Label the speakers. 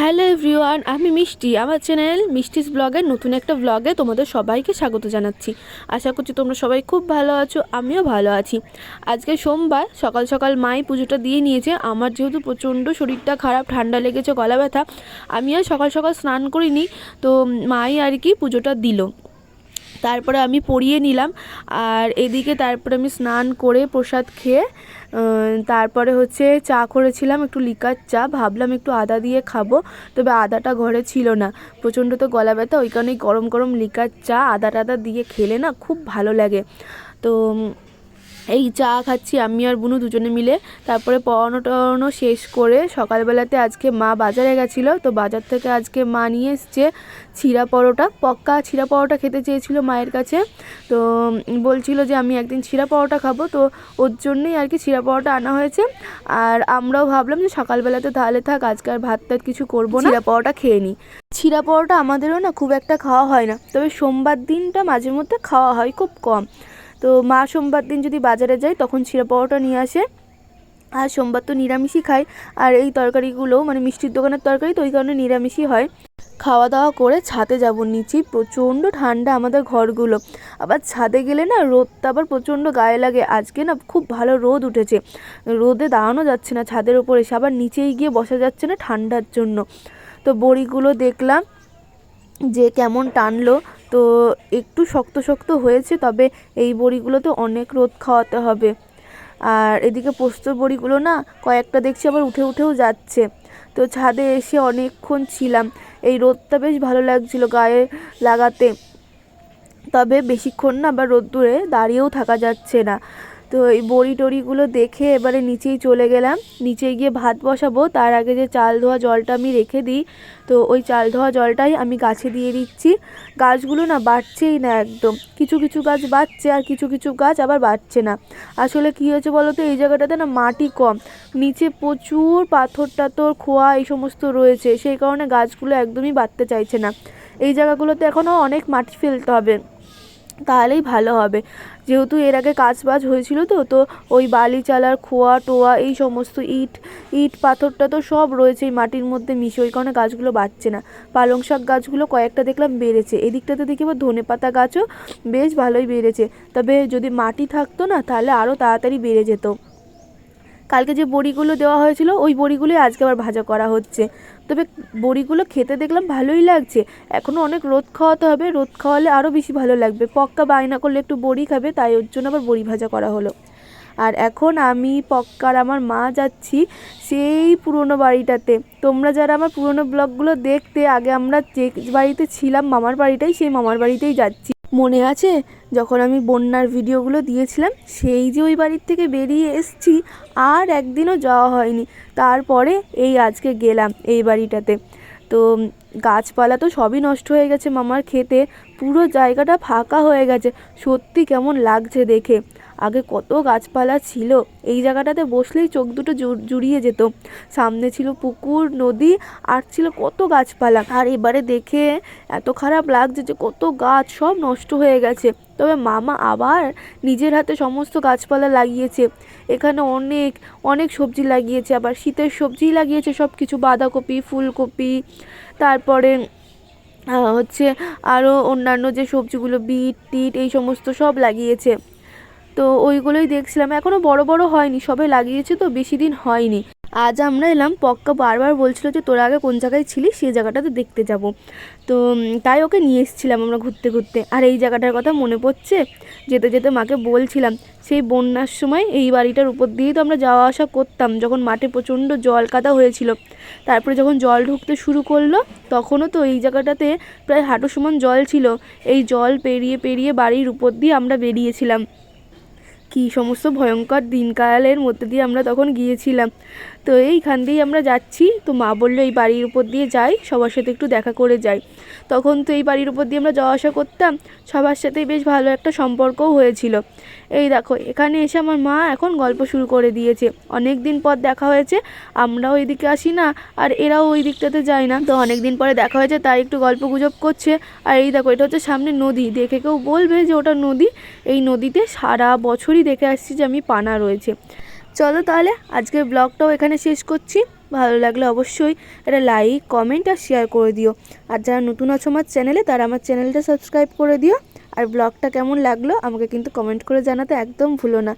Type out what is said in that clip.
Speaker 1: Hello everyone, আমি মিষ্টি। আমার চ্যানেল মিষ্টিস ব্লগের নতুন একটা ব্লগে তোমাদের সবাইকে স্বাগত জানাচ্ছি। আশা করছি তোমরা সবাই খুব ভালো আছো, আমিও ভালো আছি। আজকে সোমবার, সকাল সকাল মাই পুজোটা দিয়ে নিয়েছে। আমার যেহেতু প্রচণ্ড শরীরটা খারাপ, ঠান্ডা লেগেছে গলা ব্যথা আমি আর সকাল সকাল স্নান করিনি, তো মাই আর কি পুজোটা দিল। তারপরে আমি পরিয়ে নিলাম। আর এদিকে তারপরে আমি স্নান করে প্রসাদ খেয়ে তারপরে হচ্ছে চা করেছিলাম, একটু লিকার চা। ভাবলাম একটু আদা দিয়ে খাব, তবে আদাটা ঘরে ছিল না। প্রচণ্ড তো গলা ব্যথা, ওই কারণেই গরম গরম লিকার চা আদা টাদা দিয়ে খেলে না খুব ভালো লাগে। তো এই চা খাচ্ছি আমি আর বুনু দুজনে মিলে। তারপরে পড়ানো টড়ানো শেষ করে সকালবেলাতে আজকে মা বাজারে গেছিল। তো বাজার থেকে আজকে মা নিয়ে এসছে ছিঁড়া পরোটা। পক্কা ছিঁড়া পরোটা খেতে চেয়েছিল মায়ের কাছে। তো বলছিল যে আমি একদিন ছিঁড়া পরোটা খাব। তো ওর জন্যই আর কি ছিঁড়া পরোটা আনা হয়েছে। আর আমরাও ভাবলাম যে সকালবেলাতে তাহলে থাক আজকে আর ভাত টাত কিছু করব না। ছিঁড়া পরোটা খেয়ে নিই ছিঁড়া পরোটা আমাদেরও না খুব একটা খাওয়া হয় না। তবে সোমবার দিনটা মাঝে মধ্যে খাওয়া হয় খুব কম। তো মা সোমবার দিন যদি বাজারে যায়, তখন ছিঁড়া পরোটা নিয়ে আসে। আর সোমবার তো নিরামিষই খাই আর এই তরকারিগুলো মানে মিষ্টির দোকানের তরকারি, তো ওই কারণে নিরামিষই হয়। খাওয়া দাওয়া করে ছাদে যাব নিচে। প্রচণ্ড ঠান্ডা আমাদের ঘরগুলো। আবার ছাদে গেলে না, রোদটা আবার প্রচণ্ড গায়ে লাগে। আজকে না খুব ভালো রোদ উঠেছে। রোদে দাঁড়ানো যাচ্ছে না ছাদের ওপরে এসে। আবার নিচেই গিয়ে বসা যাচ্ছে না ঠান্ডার জন্য। তো বড়িগুলো দেখলাম যে কেমন টানলো। তো একটু শক্ত শক্ত হয়েছে, তবে এই বড়িগুলোতে অনেক রোদ খাওয়াতে হবে। আর এদিকে পোস্তর বড়িগুলো না কয়েকটা দেখছি আবার উঠে উঠেও যাচ্ছে। তো ছাদে এসে অনেকক্ষণ ছিলাম। এই রোদটা বেশ ভালো লাগছিল গায়ে লাগাতে। তবে বেশিক্ষণ না আবার রোদ্দুরে দাঁড়িয়েও থাকা যাচ্ছে না। তো এই বড়ি টড়িগুলো দেখে এবারে নিচেই চলে গেলাম। নিচে গিয়ে ভাত বসাবো। তার আগে যে চাল ধোয়া জলটা আমি রেখে দিই, তো ওই চাল ধোয়া জলটাই আমি গাছে দিয়ে দিচ্ছি। গাছগুলো না বাড়ছেই না একদম। কিছু কিছু গাছ বাড়ছে আর কিছু কিছু গাছ আবার বাড়ছে না। আসলে কী হয়েছে বলো তো এই জায়গাটাতে না মাটি কম। নিচে প্রচুর পাথর টাথর, খোয়া এই সমস্ত রয়েছে। সেই কারণে গাছগুলো একদমই বাড়তে চাইছে না। এই জায়গাগুলোতে এখনও অনেক মাটি ফেলতে হবে। তাহলেই ভালো হবে। যেহেতু এর আগে কাজ বাজ হয়েছিল তো তো ওই বালি চালার খোয়া, টোয়া এই সমস্ত ইট ইট, পাথরটা তো সব রয়েছে এই মাটির মধ্যে মিশে, ওই কারণে গাছগুলো বাড়ছে না। পালং শাক গাছগুলো কয়েকটা দেখলাম বেড়েছে। এদিকটাতে দেখি আবার ধনে পাতা গাছও বেশ ভালোই বেড়েছে। তবে যদি মাটি থাকতো না, তাহলে আরও তাড়াতাড়ি বেড়ে যেত। কালকে যে বড়িগুলো দেওয়া হয়েছিল, ওই বড়িগুলোই আজকে আবার ভাজা করা হচ্ছে। তবে বড়িগুলো খেতে দেখলাম ভালোই লাগছে। এখনও অনেক রোদ খাওয়াতে হবে, রোদ খাওয়ালে আরও বেশি ভালো লাগবে। পক্কা বায়না করলে একটু বড়ি খাবে, তাই ওর জন্য আবার বড়ি ভাজা করা হলো। আর এখন আমি পক্কার আমার মা যাচ্ছি সেই পুরনো বাড়িটাতে। তোমরা যারা আমার পুরনো ব্লগগুলো দেখতে, আগে আমরা যে বাড়িতে ছিলাম, মামার বাড়িটাই, সেই মামার বাড়িতেই যাচ্ছি। মনে আছে? যখন আমি বন্যার ভিডিওগুলো দিয়েছিলাম, সেই যে ওই বাড়ির থেকে বেরিয়ে এসছি, আর একদিনও যাওয়া হয়নি। তারপরে এই আজকে গেলাম এই বাড়িটাতে। তো গাছপালা তো সবই নষ্ট হয়ে গেছে মামার খেতে পুরো জায়গাটা ফাঁকা হয়ে গেছে। সত্যি কেমন লাগছে দেখে। আগে কত গাছপালা ছিল, এই জায়গাটাতে বসলেই চোখ দুটো জুড়িয়ে যেত। সামনে ছিল পুকুর, নদী, আর ছিল কত গাছপালা। আর এবারে দেখে এত খারাপ লাগছে যে কত গাছ সব নষ্ট হয়ে গেছে। তবে মামা আবার নিজের হাতে সমস্ত গাছপালা লাগিয়েছে। এখানে অনেক অনেক সবজি লাগিয়েছে, আবার শীতের সবজি লাগিয়েছে সব কিছু বাঁধাকপি, ফুলকপি, তারপরে হচ্ছে আরও অন্যান্য যে সবজিগুলো, বিট, টিট, এই সমস্ত সব লাগিয়েছে। তো ওইগুলোই দেখছিলাম। এখনও বড় বড় হয়নি, সবে লাগিয়েছে তো, বেশি দিন হয়নি। আজ আমরা এলাম, পক্কা বারবার বলছিল যে তোরা আগে কোন জায়গায় ছিলি সেই জায়গাটাতে দেখতে যাব। তো তাই ওকে নিয়ে এসেছিলাম আমরা ঘুরতে ঘুরতে। আর এই জায়গাটার কথা মনে পড়ছে? যেতে যেতে মাকে বলছিলাম, সেই বন্যার সময় এই বাড়িটার উপর দিয়েই তো আমরা যাওয়া আসা করতাম, যখন মাঠে প্রচণ্ড জল কাদা হয়েছিল। তারপরে যখন জল ঢুকতে শুরু করল, তখনও তো এই জায়গাটাতে প্রায় হাঁটু সমান জল ছিল। এই জল পেরিয়ে পেরিয়ে বাড়ির উপর দিয়ে আমরা বেরিয়েছিলাম। কী সমস্ত ভয়ঙ্কর দিনকালের মধ্যে দিয়ে আমরা তখন গিয়েছিলাম। তো এইখান দিয়েই আমরা যাচ্ছি। তো মা বলল, এই বাড়ির উপর দিয়ে যাই, সবার সাথে একটু দেখা করে যাই। তখন তো এই বাড়ির উপর দিয়ে আমরা যাওয়া আসা করতাম। সবার সাথেই বেশ ভালো একটা সম্পর্কও হয়েছিল। এই দেখো, এখানে এসে আমার মা এখন গল্প শুরু করে দিয়েছে। অনেক দিন পর দেখা হয়েছে, আমরাও এদিকে আসি না, আর এরাও ওই দিকটাতে যায় না। তো অনেক দিন পরে দেখা হয়েছে, তাই একটু গল্প গুজব করছে। আর এই দেখো, এটা হচ্ছে সামনে নদী। দেখে কেউ বলবে যে ওটা নদী। এই নদীতে সারা বছরই দেখে আসছি যে আমি পানা রয়েছে। চলো তাহলে আজকের ব্লগটাও এখানে শেষ করছি। ভালো লাগলে অবশ্যই এটা লাইক কমেন্ট আর শেয়ার করে দিও। আর যারা নতুন আছো আমার চ্যানেলে তারা আমার চ্যানেলটা সাবস্ক্রাইব করে দিও। আর ব্লগটা কেমন লাগল আমাকে কিন্তু কমেন্ট করে জানাতে একদম ভুলো না।